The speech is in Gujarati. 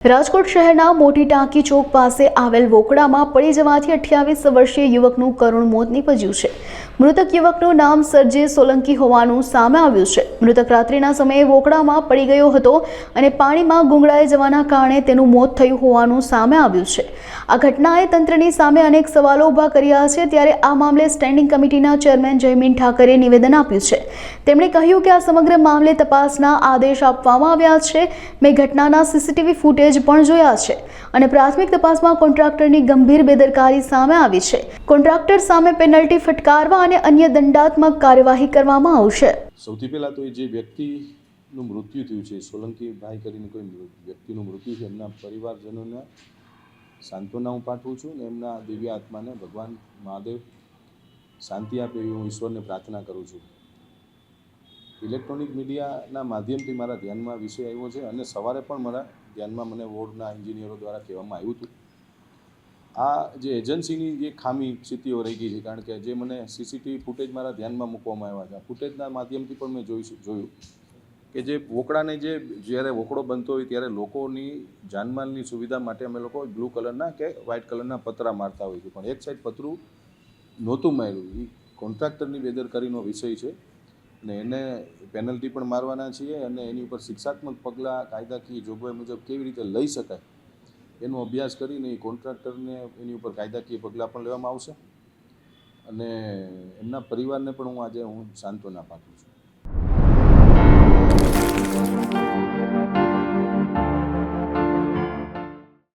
રાજકોટ શહેરના મોટી ટાંકી ચોક પાસે આવેલ વોકડામાં પડી જવાથી અઠ્યાવીસ વર્ષીય યુવકનું કરુણ મોત નીપજ્યું છે. મૃતક યુવકનું નામ સરજે સોલંકી હોવાનું સામે આવ્યું છે. મૃતક રાત્રિના સમયે વોકડામાં પડી ગયો હતો અને પાણીમાં ગુંગળાઈ જવાના કારણે તેનું મોત થયું હોવાનું સામે આવ્યું છે. આ ઘટનાએ તંત્રની સામે અનેક સવાલો ઊભા કર્યા છે ત્યારે આ મામલે સ્ટેન્ડિંગ કમિટીના ચેરમેન જયમીન ઠાકરે નિવેદન આપ્યું છે. તેમણે કહ્યું કે આ સમગ્ર મામલે તપાસના આદેશ આપવામાં આવ્યા છે. મેં ઘટનાના સીસીટીવી ફૂટેજ પણ જોયા છે. અને પ્રાથમિક તપાસમાં કોન્ટ્રાક્ટરની ગંભીર બેદરકારી સામે આવી છે. કોન્ટ્રાક્ટર સામે પેનલ્ટી ફટકારવા અને અન્ય દંડાત્મક કાર્યવાહી કરવામાં આવશે. સૌથી પહેલાં તો જે વ્યક્તિનું મૃત્યુ થયું છે સોલંકી ભાઈ કરીને કોઈ વ્યક્તિનું મૃત્યુ છે, એમના પરિવારજનોને સાંત્વના હું પાઠવું છું અને એમના દિવ્ય આત્માને ભગવાન મહાદેવ શાંતિ આપે એવી હું ઈશ્વરને પ્રાર્થના કરું છું. ઇલેક્ટ્રોનિક મીડિયાના માધ્યમથી મારા ધ્યાનમાં વિષય આવ્યો છે અને સવારે પણ મારા ધ્યાનમાં મને વોર્ડના એન્જિનિયરો દ્વારા કહેવામાં આવ્યું હતું. આ જે એજન્સીની જે ખામી સ્થિતિઓ રહી ગઈ છે, કારણ કે જે મને સીસીટીવી ફૂટેજ મારા ધ્યાનમાં મૂકવામાં આવ્યા છે ફૂટેજના માધ્યમથી પણ મેં જોઈશું જોયું કે જે વોકડાને જે, જ્યારે વોકડો બનતો હોય ત્યારે લોકોની જાનમાલની સુવિધા માટે અમે લોકો બ્લુ કલરના કે વ્હાઇટ કલરના પતરા મારતા હોય છે પણ એક સાઈડ પતરું નહોતું માર્યું. એ કોન્ટ્રાક્ટરની બેદરકારીનો વિષય છે. અને એને પેનલ્ટી પણ મારવાના છીએ અને એની ઉપર શિક્ષાત્મક પગલાં, કાયદાકીય જોગવાઈ મુજબ કેવી રીતે લઈ શકાય એનો અભ્યાસ કરીને એ કોન્ટ્રાક્ટરને એની ઉપર કાયદાકીય પગલાં પણ લેવામાં આવશે. અને એમના પરિવારને પણ હું આજે હું સાંત્વના પાઠવું છું.